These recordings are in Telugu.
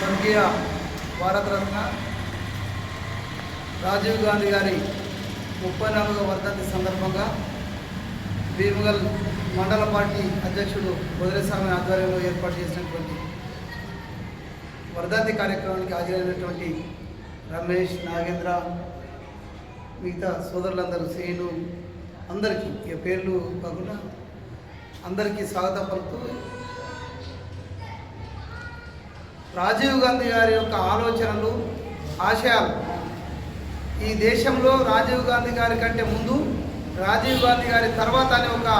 ಸಂಖ್ಯೆಯ భారతరత్న రాజీవ్ గాంధీ గారి ముప్పై నాలుగవ వర్ధంతి సందర్భంగా భీమగల్ మండల పార్టీ అధ్యక్షుడు బొదిరేస్వామి ఆధ్వర్యంలో ఏర్పాటు చేసినటువంటి వర్ధంతి కార్యక్రమానికి హాజరైనటువంటి రమేష్ నాగేంద్ర మిగతా సోదరులందరూ శ్రేణు అందరికీ పేర్లు కాకుండా అందరికీ స్వాగతం పలుకుతూ రాజీవ్ గాంధీ గారి యొక్క ఆలోచనలు ఆశయాలు. ఈ దేశంలో రాజీవ్ గాంధీ గారి కంటే ముందు రాజీవ్ గాంధీ గారి తర్వాత అనే ఒక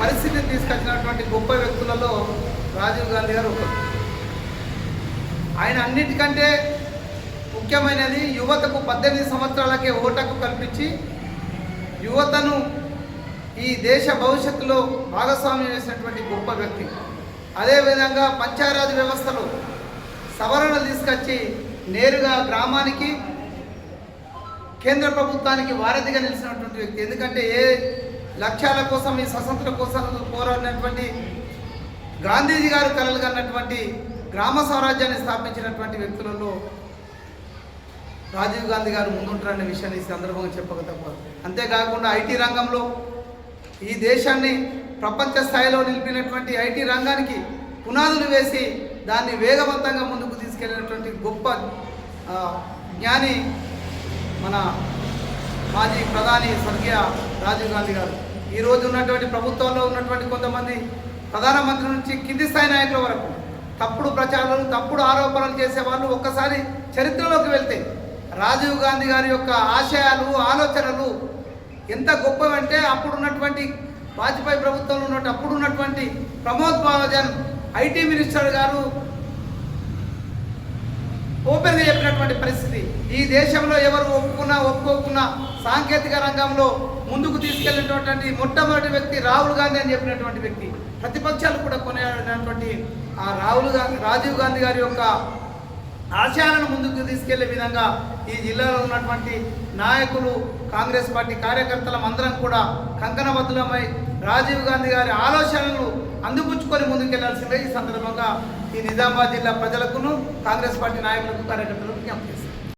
పరిస్థితిని తీసుకొచ్చినటువంటి గొప్ప వ్యక్తులలో రాజీవ్ గాంధీ గారు ఒకరు. ఆయన అన్నిటికంటే ముఖ్యమైనది యువతకు పద్దెనిమిది సంవత్సరాలకే ఓటకు కల్పించి యువతను ఈ దేశ భవిష్యత్తులో భాగస్వామ్యం చేసినటువంటి గొప్ప వ్యక్తి. అదేవిధంగా పంచాయరాజ్ వ్యవస్థలో సవరణలు తీసుకొచ్చి నేరుగా గ్రామానికి కేంద్ర ప్రభుత్వానికి వారధిగా నిలిచినటువంటి వ్యక్తి. ఎందుకంటే ఏ లక్ష్యాల కోసం ఈ స్వతంత్ర కోసం పోరాడినటువంటి గాంధీజీ గారు కలలు కన్నటువంటి గ్రామ స్వరాజ్యాన్ని స్థాపించినటువంటి వ్యక్తులలో రాజీవ్ గాంధీ గారు ముందుంటారనే విషయాన్ని ఈ సందర్భంగా చెప్పక తప్పదు అంతేకాకుండా ఐటీ రంగంలో ఈ దేశాన్ని ప్రపంచ స్థాయిలో నిలిపినటువంటి ఐటీ రంగానికి పునాదులు వేసి దాన్ని వేగవంతంగా ముందుకు తీసుకెళ్ళినటువంటి గొప్ప జ్ఞాని మన మాజీ ప్రధాని స్వర్గీయ రాజీవ్ గాంధీ గారు. ఈరోజు ఉన్నటువంటి ప్రభుత్వంలో ఉన్నటువంటి కొంతమంది ప్రధానమంత్రి నుంచి కింది స్థాయి నాయకుల వరకు తప్పుడు ప్రచారాలు తప్పుడు ఆరోపణలు చేసే వాళ్ళు ఒక్కసారి చరిత్రలోకి వెళ్తే రాజీవ్ గాంధీ గారి యొక్క ఆశయాలు ఆలోచనలు ఎంత గొప్పవంటే అప్పుడు ఉన్నటువంటి వాజ్పేయి ప్రభుత్వంలో ఉన్నట్టు అప్పుడు ఉన్నటువంటి ప్రమోద్ మహాజన్ ఐటీ మినిస్టర్ గారు ఓపెన్గా చెప్పినటువంటి పరిస్థితి. ఈ దేశంలో ఎవరు ఒప్పుకున్నా ఒప్పుకోకున్నా సాంకేతిక రంగంలో ముందుకు తీసుకెళ్ళినటువంటి మొట్టమొదటి వ్యక్తి రాహుల్ గాంధీ అని చెప్పినటువంటి వ్యక్తి. ప్రతిపక్షాలు కూడా కొనేటువంటి ఆ రాహుల్ గాంధీ రాజీవ్ గాంధీ గారి యొక్క ఆశయాలను ముందుకు తీసుకెళ్ళే విధంగా ఈ జిల్లాలో ఉన్నటువంటి నాయకులు కాంగ్రెస్ పార్టీ కార్యకర్తలం అందరం కూడా కంకణబద్ధులమై రాజీవ్ గాంధీ గారి ఆలోచనలు అందిపుచ్చుకొని ముందుకెళ్ళాల్సిందే ఈ సందర్భంగా ఈ నిజామాబాద్ జిల్లా ప్రజలకును కాంగ్రెస్ పార్టీ నాయకులకు కార్యకర్తలకు విజ్ఞప్తి